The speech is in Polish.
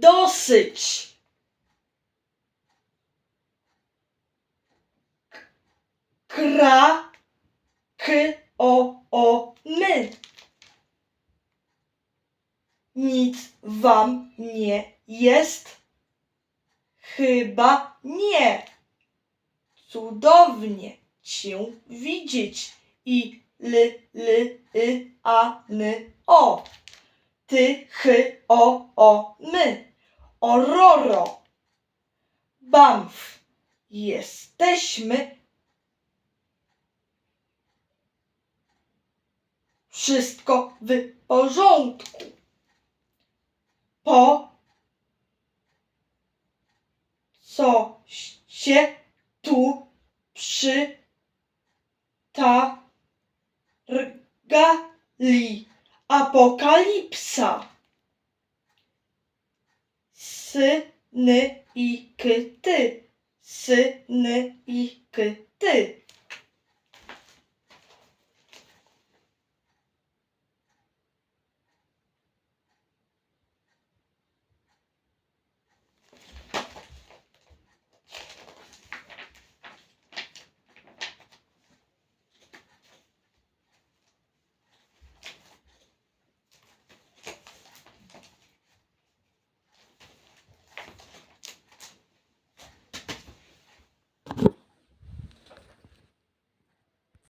dosyć. Kra, k, o, o, my. Nic wam nie jest? Chyba nie. Cudownie cię widzieć i l, l, y, a, n, o. Ty, chy, o, o, my. Ororo. Bamf. Jesteśmy. Wszystko w porządku. Po co się tu przytargali? Apokalipsa. Syny i kty. Syny i kty.